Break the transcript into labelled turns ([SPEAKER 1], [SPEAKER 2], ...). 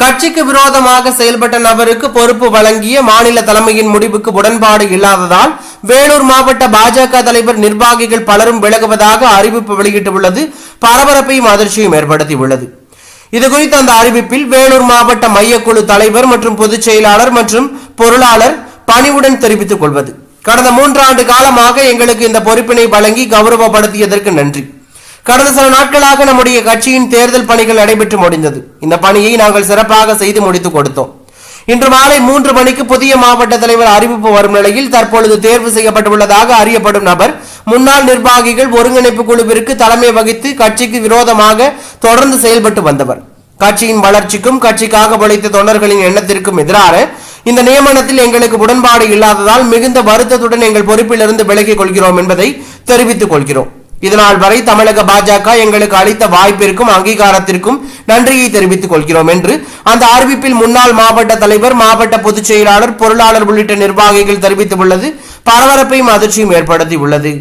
[SPEAKER 1] கட்சிக்கு விரோதமாக செயல்பட்ட நபருக்கு பொறுப்பு வழங்கிய மாநில தலைமையின் முடிவுக்கு உடன்பாடு இல்லாததால் வேலூர் மாவட்ட பாஜக தலைவர் நிர்வாகிகள் பலரும் விலகுவதாக அறிவிப்பு வெளியிட்டுள்ளது. பரபரப்பையும் அதிர்ச்சியும் ஏற்படுத்தியுள்ளது. இதுகுறித்த அந்த அறிவிப்பில் வேலூர் மாவட்ட மையக்குழு தலைவர் மற்றும் பொதுச் செயலாளர் மற்றும் பொருளாளர் பணிவுடன் தெரிவித்துக் கொள்வது. கடந்த மூன்றாண்டு காலமாக எங்களுக்கு இந்த பொறுப்பினை வழங்கி கௌரவப்படுத்தியதற்கு நன்றி. கடந்த சில நாட்களாக நம்முடைய கட்சியின் தேர்தல் பணிகள் நடைபெற்று முடிந்தது. இந்த பணியை நாங்கள் சிறப்பாக செய்து முடித்து கொடுத்தோம். இன்று மாலை மூன்று மணிக்கு புதிய மாவட்ட தலைவர் அறிவிப்பு வரும் நிலையில் தற்பொழுது தேர்வு செய்யப்பட்டுள்ளதாக அறியப்படும் நபர் முன்னாள் நிர்வாகிகள் ஒருங்கிணைப்பு குழுவிற்கு தலைமை வகித்து கட்சிக்கு விரோதமாக தொடர்ந்து செயல்பட்டு வந்தவர். கட்சியின் வளர்ச்சிக்கும் கட்சிக்காக உழைத்த தொண்டர்களின் எண்ணத்திற்கும் எதிராக இந்த நியமனத்தில் எங்களுக்கு உடன்பாடு இல்லாததால் மிகுந்த வருத்தத்துடன் எங்கள் பொறுப்பிலிருந்து விலகிக் கொள்கிறோம் என்பதை தெரிவித்துக் கொள்கிறோம். இதனால் வரை தமிழக பாஜக எங்களுக்கு அளித்த வாய்ப்பிற்கும் அங்கீகாரத்திற்கும் நன்றியை தெரிவித்துக் கொள்கிறோம் என்று அந்த அறிவிப்பில் முன்னாள் மாவட்ட தலைவர் மாவட்ட பொதுச் செயலாளர் பொருளாளர் உள்ளிட்ட நிர்வாகிகள் தெரிவித்துள்ளது. பரபரப்பையும் அதிர்ச்சியும் ஏற்படுத்தியுள்ளது.